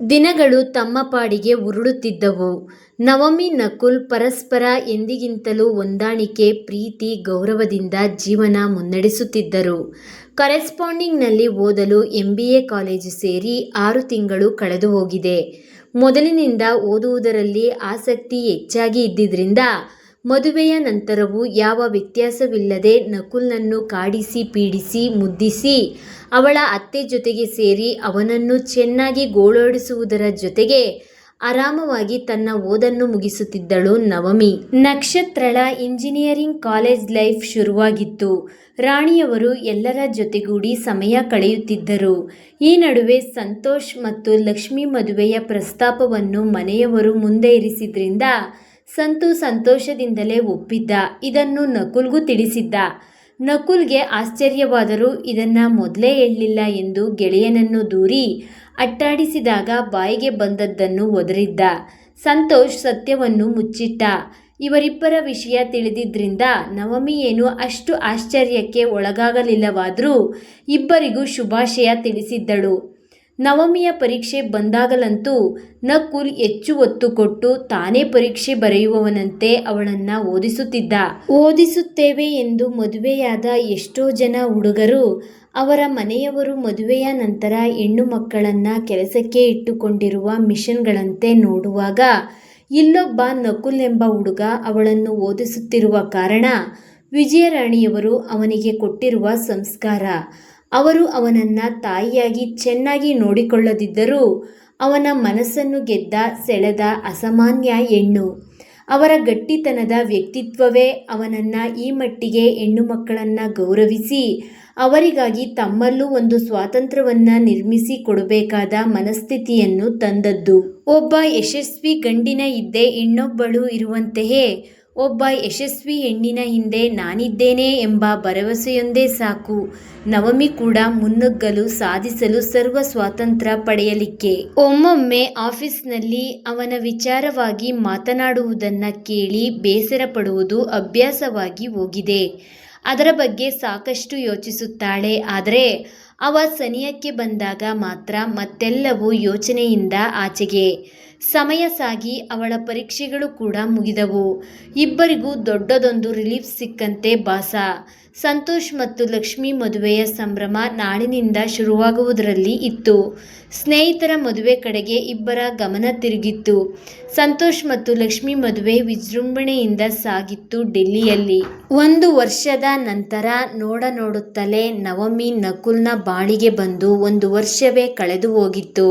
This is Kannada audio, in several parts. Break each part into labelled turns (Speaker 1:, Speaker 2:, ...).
Speaker 1: ದಿನಗಳು ತಮ್ಮ ಪಾಡಿಗೆ ಉರುಳುತ್ತಿದ್ದವು. ನವಮಿ ನಕುಲ್ ಪರಸ್ಪರ ಎಂದಿಗಿಂತಲೂ ಹೊಂದಾಣಿಕೆ, ಪ್ರೀತಿ, ಗೌರವದಿಂದ ಜೀವನ ಮುನ್ನಡೆಸುತ್ತಿದ್ದರು. ಕರೆಸ್ಪಾಂಡಿಂಗ್ನಲ್ಲಿ ಓದಲು ಎಂಬಿಎ ಕಾಲೇಜು ಸೇರಿ ಆರು ತಿಂಗಳು ಕಳೆದು ಹೋಗಿದೆ ಮೊದಲಿನಿಂದ ಓದುವುದರಲ್ಲಿ ಆಸಕ್ತಿ ಹೆಚ್ಚಾಗಿ ಇದ್ದಿದ್ರಿಂದ ಮದುವೆಯ ನಂತರವೂ ಯಾವ ವ್ಯತ್ಯಾಸವಿಲ್ಲದೆ ನಕುಲ್ನನ್ನು ಕಾಡಿಸಿ, ಪೀಡಿಸಿ, ಮುದ್ದಿಸಿ ಅವಳ ಅತ್ತೆ ಜೊತೆಗೆ ಸೇರಿ ಅವನನ್ನು ಚೆನ್ನಾಗಿ ಗೋಳಾಡಿಸುವುದರ ಜೊತೆಗೆ ಆರಾಮವಾಗಿ ತನ್ನ ಓದನ್ನು ಮುಗಿಸುತ್ತಿದ್ದಳು ನವಮಿ. ನಕ್ಷತ್ರಳ ಇಂಜಿನಿಯರಿಂಗ್ ಕಾಲೇಜ್ ಲೈಫ್ ಶುರುವಾಗಿತ್ತು. ರಾಣಿಯವರು ಎಲ್ಲರ ಜೊತೆಗೂಡಿ ಸಮಯ ಕಳೆಯುತ್ತಿದ್ದರು. ಈ ನಡುವೆ ಸಂತೋಷ್ ಮತ್ತು ಲಕ್ಷ್ಮಿ ಮದುವೆಯ ಪ್ರಸ್ತಾಪವನ್ನು ಮನೆಯವರು ಮುಂದೆ ಇರಿಸಿದ್ರಿಂದ ಸಂತು ಸಂತೋಷದಿಂದಲೇ ಒಪ್ಪಿದ್ದ. ಇದನ್ನು ನಕುಲ್ಗೂ ತಿಳಿಸಿದ್ದ. ನಕುಲ್ಗೆ ಆಶ್ಚರ್ಯವಾದರೂ ಇದನ್ನ ಮೊದಲೇ ಹೇಳಲಿಲ್ಲ ಎಂದು ಗೆಳೆಯನನ್ನು ದೂರಿ ಅಟ್ಟಾಡಿಸಿದಾಗ ಬಾಯಿಗೆ ಬಂದದ್ದನ್ನು ಒದರಿದ್ದ. ಸಂತೋಷ್ ಸತ್ಯವನ್ನು ಮುಚ್ಚಿಟ್ಟ. ಇವರಿಬ್ಬರ ವಿಷಯ ತಿಳಿದಿದ್ದರಿಂದ ನವಮಿ ಏನು ಅಷ್ಟು ಆಶ್ಚರ್ಯಕ್ಕೆ ಒಳಗಾಗಲಿಲ್ಲವಾದರೂ ಇಬ್ಬರಿಗೂ ಶುಭಾಶಯ ತಿಳಿಸಿದ್ದಳು. ನವಮಿಯ ಪರೀಕ್ಷೆ ಬಂದಾಗಲಂತೂ ನಕುಲ್ ಹೆಚ್ಚು ಒತ್ತು ಕೊಟ್ಟು ತಾನೇ ಪರೀಕ್ಷೆ ಬರೆಯುವವನಂತೆ ಅವಳನ್ನ ಓದಿಸುತ್ತಿದ್ದ. ಓದಿಸುತ್ತೇವೆ ಎಂದು ಮದುವೆಯಾದ ಎಷ್ಟೋ ಜನ ಹುಡುಗರು ಅವರ ಮನೆಯವರು ಮದುವೆಯ ನಂತರ ಹೆಣ್ಣು ಮಕ್ಕಳನ್ನ ಕೆಲಸಕ್ಕೆ ಇಟ್ಟುಕೊಂಡಿರುವ ಮಿಷನ್ಗಳಂತೆ ನೋಡುವಾಗ ಇಲ್ಲೊಬ್ಬ ನಕುಲ್ ಎಂಬ ಹುಡುಗ ಅವಳನ್ನು ಓದಿಸುತ್ತಿರುವ ಕಾರಣ ವಿಜಯರಾಣಿಯವರು ಅವನಿಗೆ ಕೊಟ್ಟಿರುವ ಸಂಸ್ಕಾರ. ಅವರು ಅವನನ್ನ ತಾಯಿಯಾಗಿ ಚೆನ್ನಾಗಿ ನೋಡಿಕೊಳ್ಳದಿದ್ದರೂ ಅವನ ಮನಸ್ಸನ್ನು ಗೆದ್ದ, ಸೆಳೆದ ಅಸಾಮಾನ್ಯ ಹೆಣ್ಣು. ಅವರ ಗಟ್ಟಿತನದ ವ್ಯಕ್ತಿತ್ವವೇ ಅವನನ್ನ ಈ ಮಟ್ಟಿಗೆ ಹೆಣ್ಣು ಮಕ್ಕಳನ್ನು ಗೌರವಿಸಿ ಅವರಿಗಾಗಿ ತಮ್ಮಲ್ಲೂ ಒಂದು ಸ್ವಾತಂತ್ರ್ಯವನ್ನ ನಿರ್ಮಿಸಿ ಕೊಡಬೇಕಾದ ಮನಸ್ಥಿತಿಯನ್ನು ತಂದದ್ದು. ಒಬ್ಬ ಯಶಸ್ವಿ ಗಂಡಿನ ಇದ್ದೇ ಇನ್ನೊಬ್ಬಳು ಇರುವಂತೆಯೇ ಒಬ್ಬ ಯಶಸ್ವಿ ಹೆಣ್ಣಿನ ಹಿಂದೆ ನಾನಿದ್ದೇನೆ ಎಂಬ ಭರವಸೆಯೊಂದೇ ಸಾಕು ನವಮಿ ಕೂಡ ಮುನ್ನುಗ್ಗಲು, ಸಾಧಿಸಲು ಸರ್ವ ಸ್ವಾತಂತ್ರ್ಯ ಪಡೆಯಲಿಕ್ಕೆ. ಒಮ್ಮೊಮ್ಮೆ ಆಫೀಸ್ನಲ್ಲಿ ಅವನ ವಿಚಾರವಾಗಿ ಮಾತನಾಡುವುದನ್ನು ಕೇಳಿ ಬೇಸರಪಡುವುದು ಅಭ್ಯಾಸವಾಗಿ ಹೋಗಿದೆ. ಅದರ ಬಗ್ಗೆ ಸಾಕಷ್ಟು ಯೋಚಿಸುತ್ತಾಳೆ. ಆದ್ರೆ ಅವ ಸನಿಯಕ್ಕೆ ಬಂದಾಗ ಮಾತ್ರ ಮತ್ತೆಲ್ಲವೂ ಯೋಚನೆಯಿಂದ ಆಚೆಗೆ. ಸಮಯ ಸಾಗಿ ಅವಳ ಪರೀಕ್ಷೆಗಳು ಕೂಡ ಮುಗಿದವು. ಇಬ್ಬರಿಗೂ ದೊಡ್ಡದೊಂದು ರಿಲೀಫ್ ಸಿಕ್ಕಂತೆ ಭಾಸ. ಸಂತೋಷ್ ಮತ್ತು ಲಕ್ಷ್ಮಿ ಮದುವೆಯ ಸಂಭ್ರಮ ನಾಳಿನಿಂದ ಶುರುವಾಗುವುದರಲ್ಲಿ ಇತ್ತು. ಸ್ನೇಹಿತರ ಮದುವೆ ಕಡೆಗೆ ಇಬ್ಬರ ಗಮನ ತಿರುಗಿತ್ತು. ಸಂತೋಷ್ ಮತ್ತು ಲಕ್ಷ್ಮಿ ಮದುವೆ ವಿಜೃಂಭಣೆಯಿಂದ ಸಾಗಿತ್ತು ಡೆಲ್ಲಿಯಲ್ಲಿ. ಒಂದು ವರ್ಷದ ನಂತರ ನೋಡ ನೋಡುತ್ತಲೇ ನವಮಿ ನಕುಲ್ನ ಬಾಳಿಗೆ ಬಂದು ಒಂದು ವರ್ಷವೇ ಕಳೆದು ಹೋಗಿತ್ತು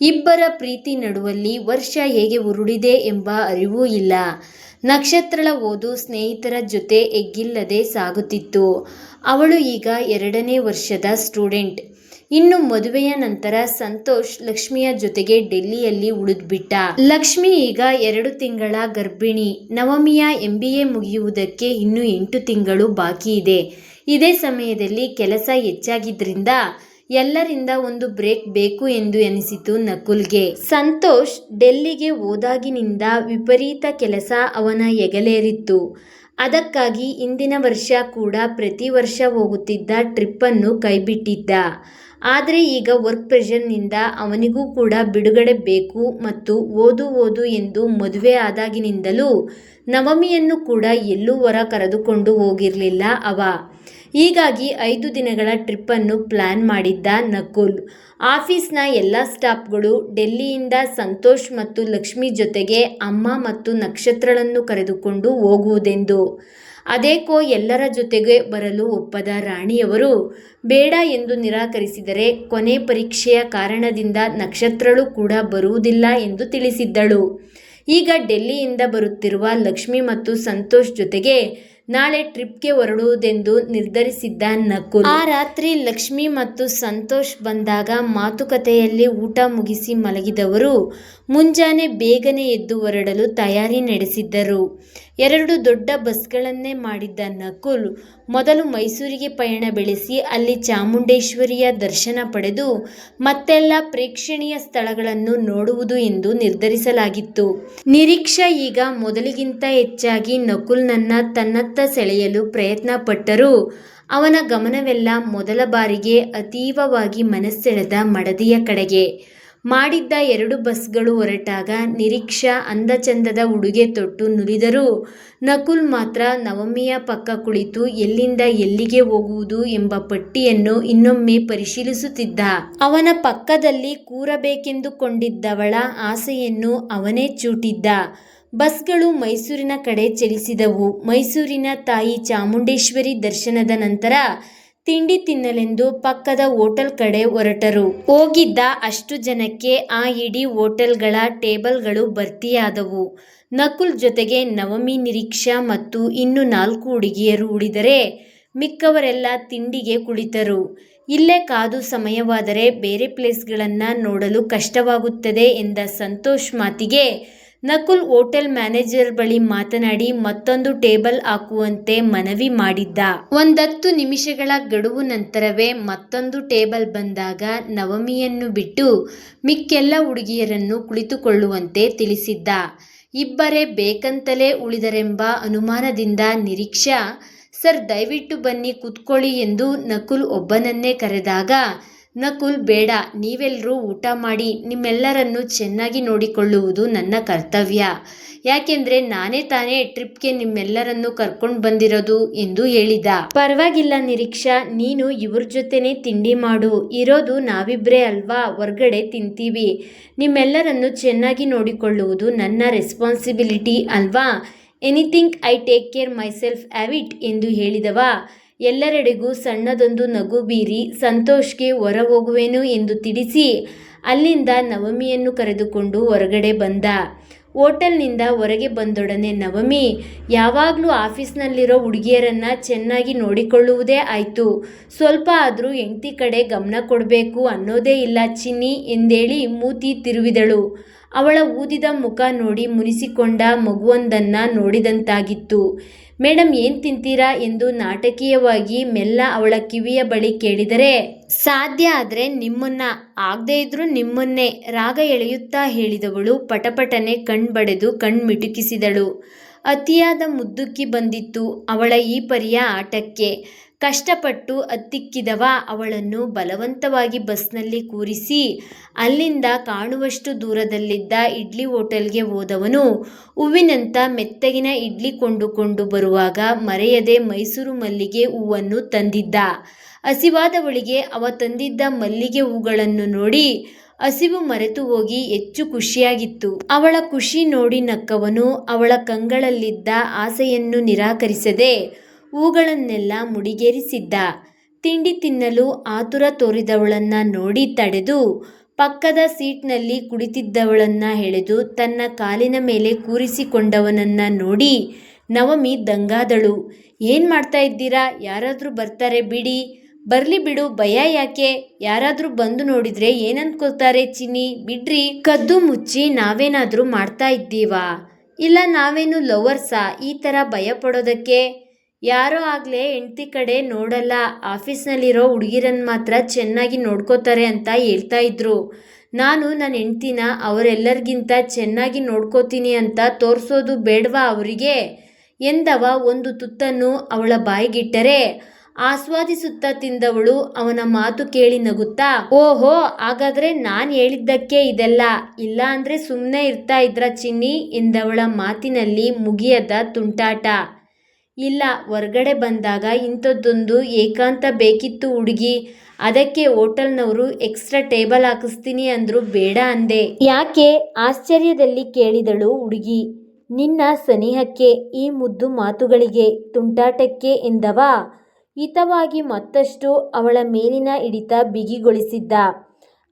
Speaker 1: ಇಬ್ಬರ ಪ್ರೀತಿ ನಡುವಲ್ಲಿ ವರ್ಷ ಹೇಗೆ ಉರುಳಿದೆ ಎಂಬ ಅರಿವೂ ಇಲ್ಲ. ನಕ್ಷತ್ರಳ ಓದು ಸ್ನೇಹಿತರ ಜೊತೆ ಎಗ್ಗಿಲ್ಲದೆ ಸಾಗುತ್ತಿತ್ತು. ಅವಳು ಈಗ ಎರಡನೇ ವರ್ಷದ ಸ್ಟೂಡೆಂಟ್. ಇನ್ನು ಮದುವೆಯ ನಂತರ ಸಂತೋಷ್ ಲಕ್ಷ್ಮಿಯ ಜೊತೆಗೆ ಡೆಲ್ಲಿಯಲ್ಲಿ ಉಳಿದ್ಬಿಟ್ಟ. ಲಕ್ಷ್ಮಿ ಈಗ ಎರಡು ತಿಂಗಳ ಗರ್ಭಿಣಿ. ನವಮಿಯ ಎಂಬಿಎ ಮುಗಿಯುವುದಕ್ಕೆ ಇನ್ನು ಎಂಟು ತಿಂಗಳು ಬಾಕಿ ಇದೇ ಸಮಯದಲ್ಲಿ ಕೆಲಸ ಹೆಚ್ಚಾಗಿದ್ದರಿಂದ ಎಲ್ಲರಿಂದ ಒಂದು ಬ್ರೇಕ್ ಬೇಕು ಎಂದು ಎನಿಸಿತು ನಕುಲ್ಗೆ. ಸಂತೋಷ್ ಡೆಲ್ಲಿಗೆ ಹೋದಾಗಿನಿಂದ ವಿಪರೀತ ಕೆಲಸ ಅವನ ಎಗಲೇರಿತ್ತು ಅದಕ್ಕಾಗಿ ಇಂದಿನ ವರ್ಷ ಕೂಡ ಪ್ರತಿ ವರ್ಷ ಹೋಗುತ್ತಿದ್ದ ಟ್ರಿಪ್ಪನ್ನು ಕೈಬಿಟ್ಟಿದ್ದ. ಆದ್ರೆ ಈಗ ವರ್ಕ್ ಪ್ರೆಷರ್ನಿಂದ ಅವನಿಗೂ ಕೂಡ ಬಿಡುಗಡೆ ಬೇಕು ಮತ್ತು ಓದು ಓದು ಎಂದು ಮದುವೆ ಆದಾಗಿನಿಂದಲೂ ನವಮಿಯನ್ನು ಕೂಡ ಎಲ್ಲೂ ಹೊರ ಕರೆದುಕೊಂಡು ಹೋಗಿರಲಿಲ್ಲ ಅವ. ಹೀಗಾಗಿ ಐದು ದಿನಗಳ ಟ್ರಿಪ್ಪನ್ನು ಪ್ಲ್ಯಾನ್ ಮಾಡಿದ್ದ ನಕುಲ್. ಆಫೀಸ್ನ ಎಲ್ಲ ಸ್ಟಾಫ್ಗಳು ಡೆಲ್ಲಿಯಿಂದ ಸಂತೋಷ್ ಮತ್ತು ಲಕ್ಷ್ಮಿ ಜೊತೆಗೆ ಅಮ್ಮ ಮತ್ತು ನಕ್ಷತ್ರಳನ್ನು ಕರೆದುಕೊಂಡು ಹೋಗುವುದೆಂದು. ಅದೇಕೋ ಎಲ್ಲರ ಜೊತೆಗೆ ಬರಲು ಒಪ್ಪದ ರಾಣಿಯವರು, ಬೇಡ ಎಂದು ನಿರಾಕರಿಸಿದರೆ ಕೊನೆ ಪರೀಕ್ಷೆಯ ಕಾರಣದಿಂದ ನಕ್ಷತ್ರಳು ಕೂಡ ಬರುವುದಿಲ್ಲ ಎಂದು ತಿಳಿಸಿದ್ದಳು. ಈಗ ಡೆಲ್ಲಿಯಿಂದ ಬರುತ್ತಿರುವ ಲಕ್ಷ್ಮಿ ಮತ್ತು ಸಂತೋಷ್ ಜೊತೆಗೆ ನಾಳೆ ಟ್ರಿಪ್ಗೆ ಹೊರಡುವುದೆಂದು ನಿರ್ಧರಿಸಿದ್ದ ನಕುಲ್. ಆ ರಾತ್ರಿ ಲಕ್ಷ್ಮಿ ಮತ್ತು ಸಂತೋಷ್ ಬಂದಾಗ ಮಾತುಕತೆಯಲ್ಲಿ ಊಟ ಮುಗಿಸಿ ಮಲಗಿದವರು ಮುಂಜಾನೆ ಬೇಗನೆ ಎದ್ದು ಹೊರಡಲು ತಯಾರಿ ನಡೆಸಿದ್ದರು. ಎರಡು ದೊಡ್ಡ ಬಸ್ಗಳನ್ನೇ ಮಾಡಿದ್ದ ನಕುಲ್ ಮೊದಲು ಮೈಸೂರಿಗೆ ಪಯಣ ಬೆಳೆಸಿ ಅಲ್ಲಿ ಚಾಮುಂಡೇಶ್ವರಿಯ ದರ್ಶನ ಪಡೆದು ಮತ್ತೆಲ್ಲ ಪ್ರೇಕ್ಷಣೀಯ ಸ್ಥಳಗಳನ್ನು ನೋಡುವುದು ಎಂದು ನಿರ್ಧರಿಸಲಾಗಿತ್ತು. ನಿರೀಕ್ಷಾ ಈಗ ಮೊದಲಿಗಿಂತ ಹೆಚ್ಚಾಗಿ ನಕುಲ್ನನ್ನ ತನ್ನತ್ತ ಸೆಳೆಯಲು ಪ್ರಯತ್ನ ಪಟ್ಟರೂ ಅವನ ಗಮನವೆಲ್ಲ ಮೊದಲ ಬಾರಿಗೆ ಅತೀವವಾಗಿ ಮನಸ್ಸೆಳೆದ ಮಡದಿಯ ಕಡೆಗೆ. ಮಾಡಿದ್ದ ಎರಡು ಬಸ್ಗಳು ಹೊರಟಾಗ ನಿರೀಕ್ಷಾ ಅಂದಚಂದದ ಉಡುಗೆ ತೊಟ್ಟು ನುಲಿದರೂ ನಕುಲ್ ಮಾತ್ರ ನವಮಿಯ ಪಕ್ಕ ಕುಳಿತು ಎಲ್ಲಿಂದ ಎಲ್ಲಿಗೆ ಹೋಗುವುದು ಎಂಬ ಪಟ್ಟಿಯನ್ನು ಇನ್ನೊಮ್ಮೆ ಪರಿಶೀಲಿಸುತ್ತಿದ್ದ ಅವನ ಪಕ್ಕದಲ್ಲಿ ಕೂರಬೇಕೆಂದುಕೊಂಡಿದ್ದವಳ ಆಸೆಯನ್ನು ಅವನೇ ಚೂಟಿದ್ದ ಬಸ್ಗಳು ಮೈಸೂರಿನ ಕಡೆ ಚಲಿಸಿದವು. ಮೈಸೂರಿನ ತಾಯಿ ಚಾಮುಂಡೇಶ್ವರಿ ದರ್ಶನದ ನಂತರ ತಿಂಡಿ ತಿನ್ನಲೆಂದು ಪಕ್ಕದ ಹೋಟೆಲ್ ಕಡೆ ಹೊರಟರು. ಹೋಗಿದ್ದ ಅಷ್ಟು ಜನಕ್ಕೆ ಆ ಇಡೀ ಹೋಟೆಲ್ಗಳ ಟೇಬಲ್ಗಳು ಭರ್ತಿಯಾದವು. ನಕುಲ್ ಜೊತೆಗೆ ನವಮಿ ನಿರೀಕ್ಷಾ ಮತ್ತು ಇನ್ನು ನಾಲ್ಕು ಹುಡುಗಿಯರು ಉಳಿದರೆ ಮಿಕ್ಕವರೆಲ್ಲ ತಿಂಡಿಗೆ ಕುಳಿತರು. ಇಲ್ಲೇ ಕಾದು ಸಮಯವಾದರೆ ಬೇರೆ ಪ್ಲೇಸ್ಗಳನ್ನು ನೋಡಲು ಕಷ್ಟವಾಗುತ್ತದೆ ಎಂದ ಸಂತೋಷ್ ಮಾತಿಗೆ ನಕುಲ್ ಹೋಟೆಲ್ ಮ್ಯಾನೇಜರ್ ಬಳಿ ಮಾತನಾಡಿ ಮತ್ತೊಂದು ಟೇಬಲ್ ಹಾಕುವಂತೆ ಮನವಿ ಮಾಡಿದ್ದ. ಒಂದತ್ತು ನಿಮಿಷಗಳ ಗಡುವು ನಂತರವೇ ಮತ್ತೊಂದು ಟೇಬಲ್ ಬಂದಾಗ ನವಮಿಯನ್ನು ಬಿಟ್ಟು ಮಿಕ್ಕೆಲ್ಲ ಹುಡುಗಿಯರನ್ನು ಕುಳಿತುಕೊಳ್ಳುವಂತೆ ತಿಳಿಸಿದ್ದ. ಇಬ್ಬರೇ ಬೇಕಂತಲೇ ಉಳಿದರೆಂಬ ಅನುಮಾನದಿಂದ ನಿರೀಕ್ಷಾ, ಸರ್, ದಯವಿಟ್ಟು ಬನ್ನಿ, ಕೂತ್ಕೊಳ್ಳಿ ಎಂದು ನಕುಲ್ ಒಬ್ಬನನ್ನೇ ಕರೆದಾಗ ನಕುಲ್, ಬೇಡ ನೀವೆಲ್ಲರೂ ಊಟ ಮಾಡಿ, ನಿಮ್ಮೆಲ್ಲರನ್ನು ಚೆನ್ನಾಗಿ ನೋಡಿಕೊಳ್ಳುವುದು ನನ್ನ ಕರ್ತವ್ಯ. ಯಾಕೆಂದ್ರೆ ನಾನೇ ತಾನೇ ಟ್ರಿಪ್ಗೆ ನಿಮ್ಮೆಲ್ಲರನ್ನು ಕರ್ಕೊಂಡು ಬಂದಿರೋದು ಎಂದು ಹೇಳಿದ. ಪರವಾಗಿಲ್ಲ ನಿರೀಕ್ಷಾ, ನೀನು ಇವ್ರ ಜೊತೆನೇ ತಿಂಡಿ ಮಾಡು. ಇರೋದು ನಾವಿಬ್ರೇ ಅಲ್ವಾ? ಹೊರ್ಗಡೆ ತಿಂತೀವಿ. ನಿಮ್ಮೆಲ್ಲರನ್ನು ಚೆನ್ನಾಗಿ ನೋಡಿಕೊಳ್ಳುವುದು ನನ್ನ ರೆಸ್ಪಾನ್ಸಿಬಿಲಿಟಿ ಅಲ್ವಾ? Anything I take care myself have it ಎಂದು ಹೇಳಿದವ. ಎಲ್ಲರೆಡೆಗೂ ಸಣ್ಣದೊಂದು ನಗು ಬೀರಿ ಸಂತೋಷ್ಗೆ ಹೊರ ಹೋಗುವೆನು ಎಂದು ತಿಳಿಸಿ ಅಲ್ಲಿಂದ ನವಮಿಯನ್ನು ಕರೆದುಕೊಂಡು ಹೊರಗಡೆ ಬಂದ. ಹೋಟೆಲ್ನಿಂದ ಹೊರಗೆ ಬಂದೊಡನೆ ನವಮಿ, ಯಾವಾಗಲೂ ಆಫೀಸ್ನಲ್ಲಿರೋ ಹುಡುಗಿಯರನ್ನು ಚೆನ್ನಾಗಿ ನೋಡಿಕೊಳ್ಳುವುದೇ ಆಯಿತು. ಸ್ವಲ್ಪ ಆದರೂ ಹೆಂಡತಿ ಕಡೆ ಗಮನ ಕೊಡಬೇಕು ಅನ್ನೋದೇ ಇಲ್ಲ ಚಿನ್ನಿ ಎಂದೇಳಿ ಮೂತಿ ತಿರುವಿದಳು. ಅವಳ ಊದಿದ ಮುಖ ನೋಡಿ ಮುನಿಸಿಕೊಂಡ ಮಗುವೊಂದನ್ನ ನೋಡಿದಂತಾಗಿತ್ತು. ಮೇಡಮ್ ಏನು ತಿಂತೀರಾ? ಎಂದು ನಾಟಕೀಯವಾಗಿ ಮೆಲ್ಲ ಅವಳ ಕಿವಿಯ ಬಳಿ ಕೇಳಿದರೆ, ಸಾಧ್ಯ ಆದರೆ ನಿಮ್ಮನ್ನ, ಆಗದೇ ಇದ್ರು ನಿಮ್ಮನ್ನೇ, ರಾಗ ಎಳೆಯುತ್ತಾ ಹೇಳಿದವಳು ಪಟಪಟನೆ ಕಣ್ಬಡೆದು ಕಣ್ಮಿಟುಕಿಸಿದಳು ಅತಿಯಾದ ಮುದ್ದುಕ್ಕಿ ಬಂದಿತ್ತು ಅವಳ ಈ ಪರಿಯ ಆಟಕ್ಕೆ. ಕಷ್ಟಪಟ್ಟು ಅತ್ತಿಕ್ಕಿದವ ಅವಳನ್ನು ಬಲವಂತವಾಗಿ ಬಸ್ನಲ್ಲಿ ಕೂರಿಸಿ, ಅಲ್ಲಿಂದ ಕಾಣುವಷ್ಟು ದೂರದಲ್ಲಿದ್ದ ಇಡ್ಲಿ ಹೋಟೆಲ್ಗೆ ಹೋದವನು. ಹೂವಿನಂಥ ಮೆತ್ತಗಿನ ಇಡ್ಲಿ ಕೊಂಡುಕೊಂಡು ಬರುವಾಗ ಮರೆಯದೆ ಮೈಸೂರು ಮಲ್ಲಿಗೆ ಹೂವನ್ನು ತಂದಿದ್ದ. ಹಸಿವಾದವಳಿಗೆ ಅವ ತಂದಿದ್ದ ಮಲ್ಲಿಗೆ ಹೂಗಳನ್ನು ನೋಡಿ ಹಸಿವು ಮರೆತು ಹೋಗಿ ಹೆಚ್ಚು ಖುಷಿಯಾಗಿತ್ತು. ಅವಳ ಖುಷಿ ನೋಡಿ ನಕ್ಕವನು ಅವಳ ಕಂಗಳಲ್ಲಿದ್ದ ಆಸೆಯನ್ನು ನಿರಾಕರಿಸದೆ ಹೂಗಳನ್ನೆಲ್ಲ ಮುಡಿಗೇರಿಸಿದ್ದ. ತಿಂಡಿ ತಿನ್ನಲು ಆತುರ ತೋರಿದವಳನ್ನ ನೋಡಿ ತಡೆದು ಪಕ್ಕದ ಸೀಟ್ನಲ್ಲಿ ಕುಳಿತಿದ್ದವಳನ್ನ ಎಳೆದು ತನ್ನ ಕಾಲಿನ ಮೇಲೆ ಕೂರಿಸಿಕೊಂಡವನನ್ನ ನೋಡಿ ನವಮಿ ದಂಗಾದಳು. ಏನು ಮಾಡ್ತಾ ಇದ್ದೀರಾ? ಯಾರಾದರೂ ಬರ್ತಾರೆ ಬಿಡಿ. ಬರಲಿ ಬಿಡು, ಭಯ ಯಾಕೆ? ಯಾರಾದರೂ ಬಂದು ನೋಡಿದ್ರೆ ಏನನ್ಕೋತಾರೆ ಚಿನ್ನಿ? ಬಿಡ್ರಿ. ಕದ್ದು ಮುಚ್ಚಿ ನಾವೇನಾದರೂ ಮಾಡ್ತಾ ಇದ್ದೀವಾ? ಇಲ್ಲ ನಾವೇನು ಲವರ್ಸಾ? ಈ ಥರ ಭಯ ಪಡೋದಕ್ಕೆ ಯಾರೋ ಆಗಲೇ ಹೆಂಡ್ತಿ ಕಡೆ ನೋಡಲ್ಲ. ಆಫೀಸ್ನಲ್ಲಿರೋ ಹುಡುಗಿರನ್ನ ಮಾತ್ರ ಚೆನ್ನಾಗಿ ನೋಡ್ಕೋತಾರೆ ಅಂತ ಹೇಳ್ತಾ ಇದ್ರು. ನಾನು ನನ್ನ ಹೆಂಡ್ತಿನ ಅವರೆಲ್ಲರಿಗಿಂತ ಚೆನ್ನಾಗಿ ನೋಡ್ಕೋತೀನಿ ಅಂತ ತೋರಿಸೋದು ಬೇಡವಾ ಅವರಿಗೆ? ಎಂದವ ಒಂದು ತುತ್ತನ್ನು ಅವಳ ಬಾಯಿಗಿಟ್ಟರೆ. ಆಸ್ವಾದಿಸುತ್ತಾ ತಿಂದವಳು ಅವನ ಮಾತು ಕೇಳಿ ನಗುತ್ತಾ, ಓಹೋ, ಹಾಗಾದ್ರೆ ನಾನು ಹೇಳಿದ್ದಕ್ಕೆ ಇದೆಲ್ಲ? ಇಲ್ಲ ಅಂದ್ರೆ ಸುಮ್ಮನೆ ಇರ್ತಾ ಇದ್ರ ಚಿನ್ನಿ? ಎಂದವಳ ಮಾತಿನಲ್ಲಿ ಮುಗಿಯದ ತುಂಟಾಟ. ಇಲ್ಲ, ಹೊರ್ಗಡೆ ಬಂದಾಗ ಇಂಥದ್ದೊಂದು ಏಕಾಂತ ಬೇಕಿತ್ತು ಹುಡುಗಿ. ಅದಕ್ಕೆ ಹೋಟೆಲ್ನವರು ಎಕ್ಸ್ಟ್ರಾ ಟೇಬಲ್ ಹಾಕಿಸ್ತೀನಿ ಅಂದ್ರು ಬೇಡ ಅಂದೆ. ಯಾಕೆ? ಆಶ್ಚರ್ಯದಲ್ಲಿ ಕೇಳಿದಳು ಹುಡುಗಿ. ನಿನ್ನ ಸನಿಹಕ್ಕೆ ಈ ಮುದ್ದು ಮಾತುಗಳಿಗೆ ತುಂಟಾಟಕ್ಕೆ ಎಂದವ? ಹಿತವಾಗಿ ಮತ್ತಷ್ಟು ಅವಳ ಮೇಲಿನ ಹಿಡಿತ ಬಿಗಿಗೊಳಿಸಿದ್ದ.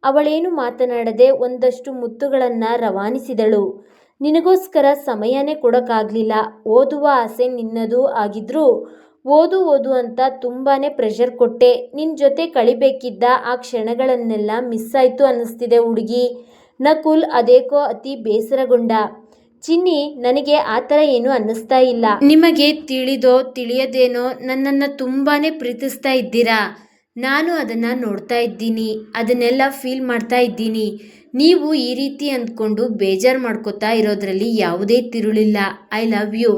Speaker 1: ಅವಳೇನು ಮಾತನಾಡದೆ ಒಂದಷ್ಟು ಮುತ್ತುಗಳನ್ನು ರವಾನಿಸಿದಳು. ನಿನಗೋಸ್ಕರ ಸಮಯನೇ ಕೊಡೋಕ್ಕಾಗಲಿಲ್ಲ ಓದುವ ಆಸೆ ನಿನ್ನದು ಆಗಿದ್ರೂ ಓದು ಓದು ಅಂತ ತುಂಬಾ ಪ್ರೆಷರ್ ಕೊಟ್ಟೆ. ನಿನ್ನ ಜೊತೆ ಕಳಿಬೇಕಿದ್ದ ಆ ಕ್ಷಣಗಳನ್ನೆಲ್ಲ ಮಿಸ್ ಆಯಿತು ಅನ್ನಿಸ್ತಿದೆ ಹುಡುಗಿ. ನಕುಲ್ ಅದೇಕೋ ಅತಿ ಬೇಸರಗೊಂಡ. ಚಿನ್ನಿ, ನನಗೆ ಆ ಥರ ಏನು ಅನ್ನಿಸ್ತಾ ಇಲ್ಲ. ನಿಮಗೆ ತಿಳಿದೋ ತಿಳಿಯದೇನೋ ನನ್ನನ್ನು ತುಂಬಾ ಪ್ರೀತಿಸ್ತಾ ಇದ್ದೀರಾ? ನಾನು ಅದನ್ನು ನೋಡ್ತಾ ಇದ್ದೀನಿ, ಅದನ್ನೆಲ್ಲ ಫೀಲ್ ಮಾಡ್ತಾ ಇದ್ದೀನಿ. ನೀವು ಈ ರೀತಿ ಅಂದ್ಕೊಂಡು ಬೇಜಾರು ಮಾಡ್ಕೋತಾ ಇರೋದರಲ್ಲಿ ಯಾವುದೇ ತಿರುಳಿಲ್ಲ. ಐ ಲವ್ ಯು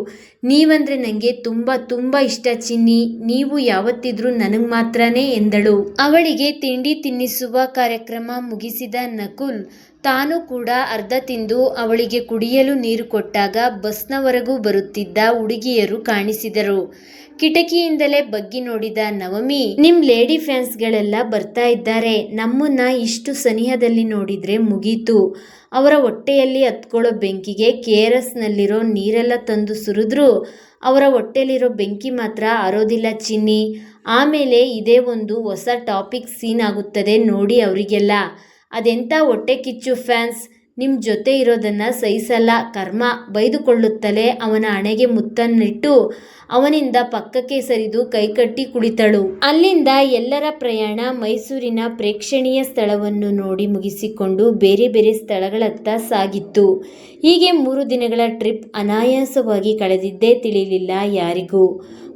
Speaker 1: ನೀವಂದರೆ ನನಗೆ ತುಂಬ ತುಂಬ ಇಷ್ಟ ಚಿನ್ನಿ. ನೀವು ಯಾವತ್ತಿದ್ರೂ ನನಗೆ ಮಾತ್ರನೇ ಎಂದಳು. ಅವಳಿಗೆ ತಿಂಡಿ ತಿನ್ನಿಸುವ ಕಾರ್ಯಕ್ರಮ ಮುಗಿಸಿದ ನಕುಲ್, ತಾನು ಕೂಡ ಅರ್ಧ ತಿಂದು ಅವಳಿಗೆ ಕುಡಿಯಲು ನೀರು ಕೊಟ್ಟಾಗ ಬಸ್ನವರೆಗೂ ಬರುತ್ತಿದ್ದ ಹುಡುಗಿಯರು ಕಾಣಿಸಿದರು. ಕಿಟಕಿಯಿಂದಲೇ ಬಗ್ಗಿ ನೋಡಿದ ನವಮಿ, ನಿಮ್ ಲೇಡಿ ಫ್ಯಾನ್ಸ್ಗಳೆಲ್ಲ ಬರ್ತಾ ಇದ್ದಾರೆ. ನಮ್ಮನ್ನ ಇಷ್ಟು ಸನಿಹದಲ್ಲಿ ನೋಡಿದ್ರೆ ಮುಗೀತು. ಅವರ ಹೊಟ್ಟೆಯಲ್ಲಿ ಹತ್ಕೊಳ್ಳೋ ಬೆಂಕಿಗೆ ಕೆ ಆರ್ ಎಸ್ನಲ್ಲಿರೋ ನೀರೆಲ್ಲ ತಂದು ಸುರಿದ್ರು. ಅವರ ಹೊಟ್ಟೆಯಲ್ಲಿರೋ ಬೆಂಕಿ ಮಾತ್ರ ಆರೋದಿಲ್ಲ ಚಿನ್ನಿ. ಆಮೇಲೆ ಇದೇ ಒಂದು ಹೊಸ ಟಾಪಿಕ್ ಸೀನ್ ಆಗುತ್ತದೆ ನೋಡಿ ಅವರಿಗೆಲ್ಲ. ಅದೆಂಥ ಹೊಟ್ಟೆ ಕಿಚ್ಚು ಫ್ಯಾನ್ಸ್? ನಿಮ್ಮ ಜೊತೆ ಇರೋದನ್ನು ಸಹಿಸಲ್ಲ. ಕರ್ಮ ಬೈದುಕೊಳ್ಳುತ್ತಲೇ ಅವನ ಹಣೆಗೆ ಮುತ್ತನ್ನಿಟ್ಟು ಅವನಿಂದ ಪಕ್ಕಕ್ಕೆ ಸರಿದು ಕೈಕಟ್ಟಿ ಕುಳಿತಳು. ಅಲ್ಲಿಂದ ಎಲ್ಲರ ಪ್ರಯಾಣ ಮೈಸೂರಿನ ಪ್ರೇಕ್ಷಣೀಯ ಸ್ಥಳವನ್ನು ನೋಡಿ ಮುಗಿಸಿಕೊಂಡು ಬೇರೆ ಬೇರೆ ಸ್ಥಳಗಳತ್ತ ಸಾಗಿತ್ತು. ಹೀಗೆ ಮೂರು ದಿನಗಳ ಟ್ರಿಪ್ ಅನಾಯಾಸವಾಗಿ ಕಳೆದಿದ್ದೇ ತಿಳಿಯಲಿಲ್ಲ ಯಾರಿಗೂ.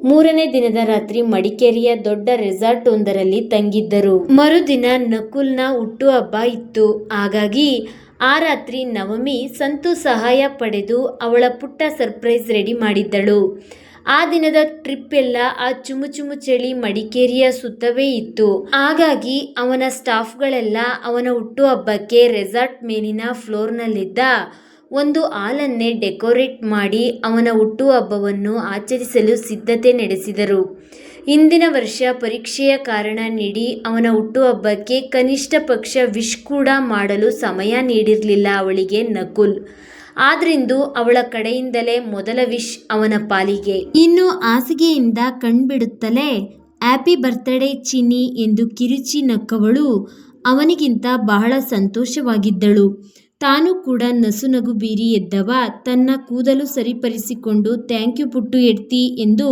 Speaker 1: ಮೂರನೇ ದಿನದ ರಾತ್ರಿ ಮಡಿಕೇರಿಯ ದೊಡ್ಡ ರೆಸಾರ್ಟ್ ಒಂದರಲ್ಲಿ ತಂಗಿದ್ದರು. ಮರುದಿನ ನಕುಲ್ನ ಹುಟ್ಟುಹಬ್ಬ ಇತ್ತು. ಹಾಗಾಗಿ ಆ ರಾತ್ರಿ ನವಮಿ ಸಂತು ಸಹಾಯ ಪಡೆದು ಅವಳ ಪುಟ್ಟ ಸರ್ಪ್ರೈಸ್ ರೆಡಿ ಮಾಡಿದ್ದಳು. ಆ ದಿನದ ಟ್ರಿಪ್ ಎಲ್ಲ ಆ ಚುಮು ಚುಮು ಚಳಿ ಮಡಿಕೇರಿಯ ಸುತ್ತವೇ ಇತ್ತು. ಹಾಗಾಗಿ ಅವನ ಸ್ಟಾಫ್ಗಳೆಲ್ಲ ಅವನ ಹುಟ್ಟುಹಬ್ಬಕ್ಕೆ ರೆಸಾರ್ಟ್ ಮೇಲಿನ ಫ್ಲೋರ್ನಲ್ಲಿದ್ದ ಒಂದು ಹಾಲನ್ನೇ ಡೆಕೋರೇಟ್ ಮಾಡಿ ಅವನ ಹುಟ್ಟುಹಬ್ಬವನ್ನು ಆಚರಿಸಲು ಸಿದ್ಧತೆ ನಡೆಸಿದರು. ಇಂದಿನ ವರ್ಷ ಪರೀಕ್ಷೆಯ ಕಾರಣ ನೀಡಿ ಅವನ ಹುಟ್ಟುಹಬ್ಬಕ್ಕೆ ಕನಿಷ್ಠ ಪಕ್ಷ ವಿಶ್ ಕೂಡ ಮಾಡಲು ಸಮಯ ನೀಡಿರಲಿಲ್ಲ ಅವಳಿಗೆ ನಕುಲ್. ಆದ್ರಿಂದ ಅವಳ ಕಡೆಯಿಂದಲೇ ಮೊದಲ ವಿಶ್ ಅವನ ಪಾಲಿಗೆ. ಇನ್ನು ಹಾಸಿಗೆಯಿಂದ ಕಣ್ಬಿಡುತ್ತಲೇ, ಹ್ಯಾಪಿ ಬರ್ತ್ಡೇ ಚಿನ್ನಿ ಎಂದು ಕಿರುಚಿ ನಕ್ಕವಳು ಅವನಿಗಿಂತ ಬಹಳ ಸಂತೋಷವಾಗಿದ್ದಳು. ತಾನು ಕೂಡ ನಸುನಗು ಬೀರಿ ಎದ್ದವ ತನ್ನ ಕೂದಲು ಸರಿಪಡಿಸಿಕೊಂಡು ಥ್ಯಾಂಕ್ ಯು ಪುಟ್ಟು ಎಡ್ತಿ ಎಂದು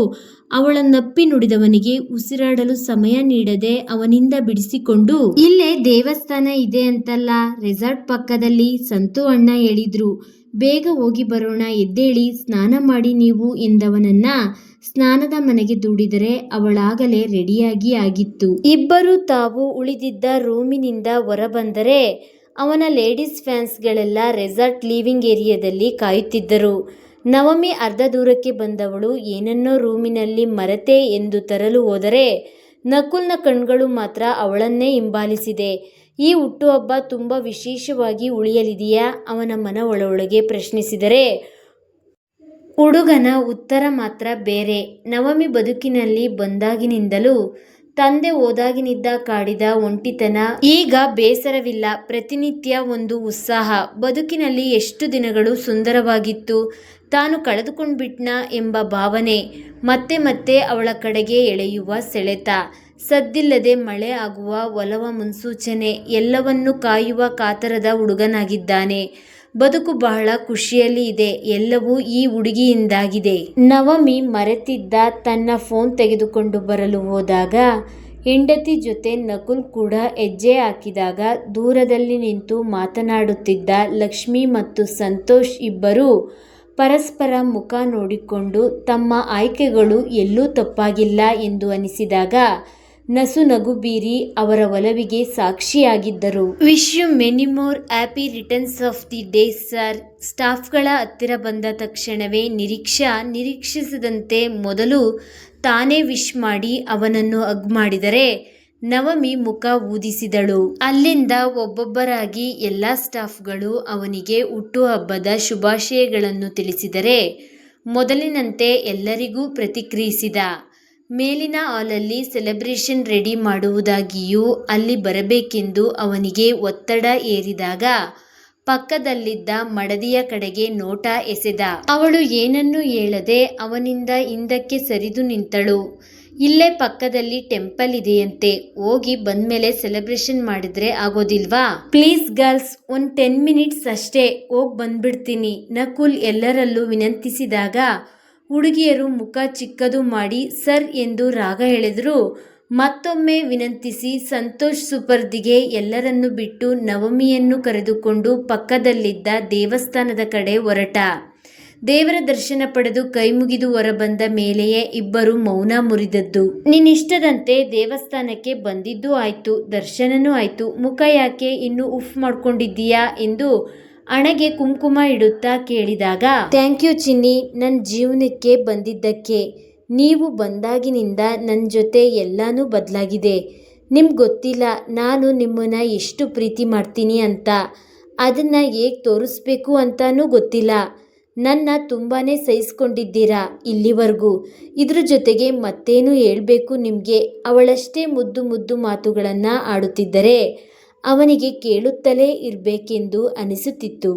Speaker 1: ಅವಳನ್ನಪ್ಪಿ ನುಡಿದವನಿಗೆ ಉಸಿರಾಡಲು ಸಮಯ ನೀಡದೆ ಅವನಿಂದ ಬಿಡಿಸಿಕೊಂಡು ಇಲ್ಲೇ ದೇವಸ್ಥಾನ ಇದೆ ಅಂತಲ್ಲ ರೆಸಾರ್ಟ್ ಪಕ್ಕದಲ್ಲಿ ಸಂತು ಅಣ್ಣ ಹೇಳಿದ್ರು ಬೇಗ ಹೋಗಿ ಬರೋಣ ಎದ್ದೇಳಿ ಸ್ನಾನ ಮಾಡಿ ನೀವು ಎಂದವನನ್ನ ಸ್ನಾನದ ಮನೆಗೆ ದೂಡಿದರೆ ಅವಳಾಗಲೇ ರೆಡಿಯಾಗಿ ಆಗಿತ್ತು. ಇಬ್ಬರು ತಾವು ಉಳಿದಿದ್ದ ರೂಮಿನಿಂದ ಹೊರಬಂದರೆ ಅವನ ಲೇಡೀಸ್ ಫ್ಯಾನ್ಸ್ಗಳೆಲ್ಲ ರೆಸಾರ್ಟ್ ಲೀವಿಂಗ್ ಏರಿಯಾದಲ್ಲಿ ಕಾಯುತ್ತಿದ್ದರು. ನವಮಿ ಅರ್ಧ ದೂರಕ್ಕೆ ಬಂದವಳು ಏನನ್ನೋ ರೂಮಿನಲ್ಲಿ ಮರೆತೆ ಎಂದು ತರಲು ಹೋದರೆ ನಕುಲ್ನ ಕಣ್ಗಳು ಮಾತ್ರ ಅವಳನ್ನೇ ಹಿಂಬಾಲಿಸಿದೆ. ಈ ಹುಟ್ಟುಹಬ್ಬ ತುಂಬ ವಿಶೇಷವಾಗಿ ಉಳಿಯಲಿದೆಯಾ? ಅವನ ಮನ ಒಳೊಳಗೆ ಪ್ರಶ್ನಿಸಿದರೆ, ಹುಡುಗನ ಉತ್ತರ ಮಾತ್ರ ಬೇರೆ. ನವಮಿ ಬದುಕಿನಲ್ಲಿ ಬಂದಾಗಿನಿಂದಲೂ ತಂದೆ ಓದಾಗಿನಿದ್ದ ಕಾಡಿದ ಒಂಟಿತನ. ಈಗ ಬೇಸರವಿಲ್ಲ, ಪ್ರತಿನಿತ್ಯ ಒಂದು ಉತ್ಸಾಹ. ಬದುಕಿನಲ್ಲಿ ಎಷ್ಟು ದಿನಗಳು ಸುಂದರವಾಗಿತ್ತು. ತಾನು ಕಳೆದುಕೊಂಡ್ಬಿಟ್ನ ಎಂಬ ಭಾವನೆ, ಮತ್ತೆ ಮತ್ತೆ ಅವಳ ಕಡೆಗೆ ಎಳೆಯುವ ಸೆಳೆತ. ಸದ್ದಿಲ್ಲದೆ ಮಳೆ ಆಗುವ ಒಲವ ಮುನ್ಸೂಚನೆ, ಎಲ್ಲವನ್ನೂ ಕಾಯುವ ಕಾತರದ ಹುಡುಗನಾಗಿದ್ದಾನೆ. ಬದುಕು ಬಹಳ ಖುಷಿಯಲ್ಲಿ ಇದೆ. ಎಲ್ಲವೂ ಈ ಹುಡುಗಿಯಿಂದಾಗಿದೆ ನವಮಿ ಮರೆತಿದ್ದ ತನ್ನ ಫೋನ್ ತೆಗೆದುಕೊಂಡು ಬರಲು ಹೋದಾಗ ಹೆಂಡತಿ ಜೊತೆ ನಕುಲ್ ಕೂಡ ಹೆಜ್ಜೆ ಹಾಕಿದಾಗ ದೂರದಲ್ಲಿ ನಿಂತು ಮಾತನಾಡುತ್ತಿದ್ದ ಲಕ್ಷ್ಮಿ ಮತ್ತು ಸಂತೋಷ್ ಇಬ್ಬರು ಪರಸ್ಪರ ಮುಖ ನೋಡಿಕೊಂಡು ತಮ್ಮ ಆಯ್ಕೆಗಳು ಎಲ್ಲೂ ತಪ್ಪಾಗಿಲ್ಲ ಎಂದು ಅನಿಸಿದಾಗ ನಸು ನಗುಬೀರಿ ಅವರ ಒಲವಿಗೆ ಸಾಕ್ಷಿಯಾಗಿದ್ದರು. Wish you many more happy returns of the day sir. ಸ್ಟಾಫ್ಗಳ ಹತ್ತಿರ ಬಂದ ತಕ್ಷಣವೇ ನಿರೀಕ್ಷಾ ನಿರೀಕ್ಷಿಸದಂತೆ ಮೊದಲು ತಾನೇ ವಿಶ್ ಮಾಡಿ ಅವನನ್ನು ಅಗ್ ಮಾಡಿದರೆ ನವಮಿ ಮುಖ ಊದಿಸಿದಳು. ಅಲ್ಲಿಂದ ಒಬ್ಬೊಬ್ಬರಾಗಿ ಎಲ್ಲ ಸ್ಟಾಫ್ಗಳು ಅವನಿಗೆ ಹುಟ್ಟುಹಬ್ಬದ ಶುಭಾಶಯಗಳನ್ನು ತಿಳಿಸಿದರೆ ಮೊದಲಿನಂತೆ ಎಲ್ಲರಿಗೂ ಪ್ರತಿಕ್ರಿಯಿಸಿದ. ಮೇಲಿನ ಹಾಲಲ್ಲಿ ಸೆಲೆಬ್ರೇಷನ್ ರೆಡಿ ಮಾಡುವುದಾಗಿಯೂ ಅಲ್ಲಿ ಬರಬೇಕೆಂದು ಅವನಿಗೆ ಒತ್ತಡ ಏರಿದಾಗ ಪಕ್ಕದಲ್ಲಿದ್ದ ಮಡದಿಯ ಕಡೆಗೆ ನೋಟ ಎಸೆದ. ಅವಳು ಏನನ್ನೂ ಹೇಳದೆ ಅವನಿಂದ ಹಿಂದಕ್ಕೆ ಸರಿದು ನಿಂತಳು. ಇಲ್ಲೇ ಪಕ್ಕದಲ್ಲಿ ಟೆಂಪಲ್ ಇದೆಯಂತೆ. ಹೋಗಿ ಬಂದ್ಮೇಲೆ ಸೆಲೆಬ್ರೇಷನ್ ಮಾಡಿದ್ರೆ ಆಗೋದಿಲ್ವಾ? ಪ್ಲೀಸ್ ಗರ್ಲ್ಸ್ ಒಂದು ಟೆನ್ ಮಿನಿಟ್ಸ್ ಅಷ್ಟೇ. ಹೋಗಿ ಬಂದ್ಬಿಡ್ತೀನಿ. ನಕುಲ್ ಎಲ್ಲರಲ್ಲೂ ವಿನಂತಿಸಿದಾಗ ಹುಡುಗಿಯರು ಮುಖ ಚಿಕ್ಕದು ಮಾಡಿ, ಸರ್ ಎಂದು ರಾಗ ಹೇಳಿದರು. ಮತ್ತೊಮ್ಮೆ ವಿನಂತಿಸಿ, ಸಂತೋಷ್ ಸುಪರ್ದಿಗೆ ಎಲ್ಲರನ್ನು ಬಿಟ್ಟು ನವಮಿಯನ್ನು ಕರೆದುಕೊಂಡು ಪಕ್ಕದಲ್ಲಿದ್ದ ದೇವಸ್ಥಾನದ ಕಡೆ ಹೊರಟ. ದೇವರ ದರ್ಶನ ಪಡೆದು ಕೈಮುಗಿದು ಹೊರಬಂದ ಮೇಲೆಯೇ ಇಬ್ಬರು ಮೌನ ಮುರಿದದ್ದು. ನಿನ್ನಿಷ್ಟದಂತೆ ದೇವಸ್ಥಾನಕ್ಕೆ ಬಂದಿದ್ದೂ ಆಯ್ತು, ದರ್ಶನನೂ ಆಯ್ತು. ಮುಖ ಯಾಕೆ ಇನ್ನೂ ಉಫ್ ಮಾಡ್ಕೊಂಡಿದ್ದೀಯಾ ಎಂದು ಹಣೆಗೆ ಕುಂಕುಮ ಇಡುತ್ತಾ ಕೇಳಿದಾಗ, ಥ್ಯಾಂಕ್ ಯು ಚಿನ್ನಿ ನನ್ನ ಜೀವನಕ್ಕೆ ಬಂದಿದ್ದಕ್ಕೆ. ನೀವು ಬಂದಾಗಿನಿಂದ ನನ್ನ ಜೊತೆ ಎಲ್ಲನೂ ಬದಲಾಗಿದೆ. ನಿಮ್ಗೆ ಗೊತ್ತಿಲ್ಲ, ನಾನು ನಿಮ್ಮನ್ನು ಎಷ್ಟು ಪ್ರೀತಿ ಮಾಡ್ತೀನಿ ಅಂತ. ಅದನ್ನು ಹೇಗೆ ತೋರಿಸ್ಬೇಕು ಅಂತಾನೂ ಗೊತ್ತಿಲ್ಲ. ನನ್ನ ತುಂಬಾ ಸಹಿಸ್ಕೊಂಡಿದ್ದೀರಾ ಇಲ್ಲಿವರೆಗೂ. ಇದ್ರ ಜೊತೆಗೆ ಮತ್ತೇನು ಹೇಳಬೇಕು ನಿಮಗೆ? ಅವಳಷ್ಟೇ ಮುದ್ದು ಮುದ್ದು ಮಾತುಗಳನ್ನು ಆಡುತ್ತಿದ್ದರೆ ಅವನಿಗೆ ಕೇಳುತ್ತಲೇ ಇರಬೇಕೆಂದು ಅನಿಸುತ್ತಿತ್ತು.